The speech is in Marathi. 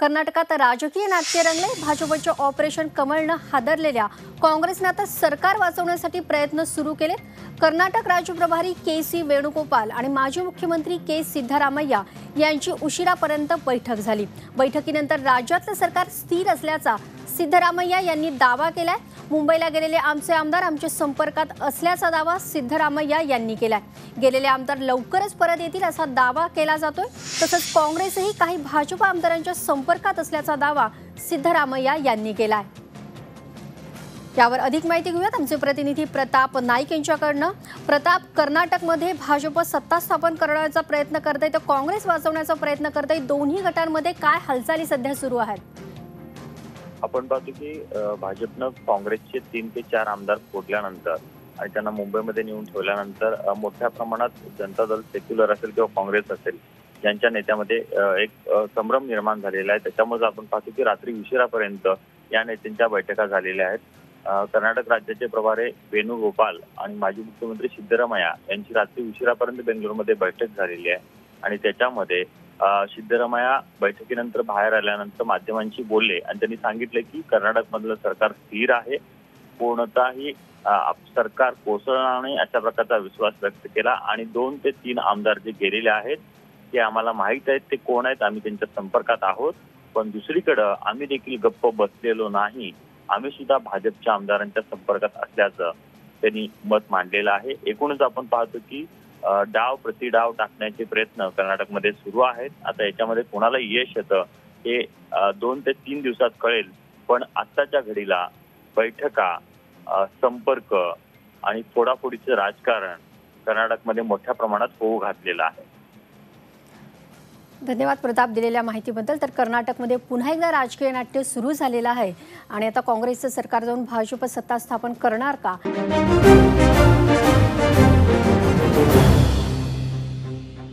कर्नाटकात राजकीय नाट्य रंगले भाजपच्या ऑपरेशन कमळनं हादरलेल्या काँग्रेसनं आता सरकार वाचवण्यासाठी प्रयत्न सुरू केले कर्नाटक राज्य प्रभारी के सी वेणुगोपाल आणि माजी मुख्यमंत्री के सिद्धरामय्या यांची उशिरापर्यंत बैठक झाली. बैठकीनंतर राज्यातलं सरकार स्थिर असल्याचा सिद्धरामय्या यांनी दावा केलाय. मुंबईला गेलेले आमचे आमदार आमच्या संपर्कात असल्याचा दावा सिद्धरामय्या यांनी केलाय. गेलेले आमदार लवकरच परत येतील असा दावा केला जातोय. तसंच काँग्रेसही काही भाजप आमदारांच्या संपर्कात असल्याचा दावा सिद्धरामय्या यांनी केलाय. यावर अधिक माहिती घेऊयात. आमचे प्रतिनिधी प्रताप नाईक यांच्याकडनं. प्रताप कर्नाटकमध्ये भाजप सत्ता स्थापन करण्याचा प्रयत्न करत आहे तर काँग्रेस वाचवण्याचा प्रयत्न करत आहे दोन्ही गटांमध्ये काय हालचाली सध्या सुरू आहेत? आपण पाहतो की भाजपनं काँग्रेसचे तीन ते चार आमदार फोडल्यानंतर आणि त्यांना मुंबईमध्ये नेऊन ठेवल्यानंतर मोठ्या प्रमाणात जनता दल सेक्युलर असेल किंवा काँग्रेस असेल यांच्या नेत्यामध्ये एक संभ्रम निर्माण झालेला आहे. त्याच्यामुळे आपण पाहतो की रात्री उशिरापर्यंत या नेत्यांच्या बैठका झालेल्या आहेत. कर्नाटक राज्याचे प्रभारी वेणुगोपाल आणि माजी मुख्यमंत्री सिद्धरामय्या यांची रात्री उशिरापर्यंत बेंगलुरूमध्ये बैठक झालेली आहे. आणि त्याच्यामध्ये सिद्धरामय्या बैठकीनंतर बाहेर आल्यानंतर माध्यमांशी बोलले आणि त्यांनी सांगितलं की कर्नाटकमधलं सरकार स्थिर आहे. पूर्णतःही सरकार कोसळणार नाही अशा प्रकारचा विश्वास व्यक्त केला आणि दोन ते तीन आमदार जे गेलेले आहेत ते आम्हाला माहीत आहेत ते कोण आहेत आम्ही त्यांच्या संपर्कात आहोत. पण दुसरीकडं आम्ही देखील गप्प बसलेलो नाही. आम्ही सुद्धा भाजपच्या आमदारांच्या संपर्कात असल्याचं त्यांनी मत मांडलेलं आहे. एकूणच आपण पाहतो की डाव प्रतिडाव टाकण्याचे प्रयत्न कर्नाटकमध्ये सुरू आहेत. आता याच्यामध्ये कोणाला यश येतं हे दोन ते तीन दिवसात कळेल. पण आत्ताच्या घडीला बैठका संपर्क आणि फोडाफोडीचं राजकारण कर्नाटकमध्ये मोठ्या प्रमाणात होऊ घातलेलं आहे. धन्यवाद प्रताप दिलेल्या माहितीबद्दल. तर कर्नाटकमध्ये पुन्हा एकदा राजकीय नाट्य सुरू झालेलं आहे. आणि आता काँग्रेसचं सरकार जाऊन भाजप सत्ता स्थापन करणार का?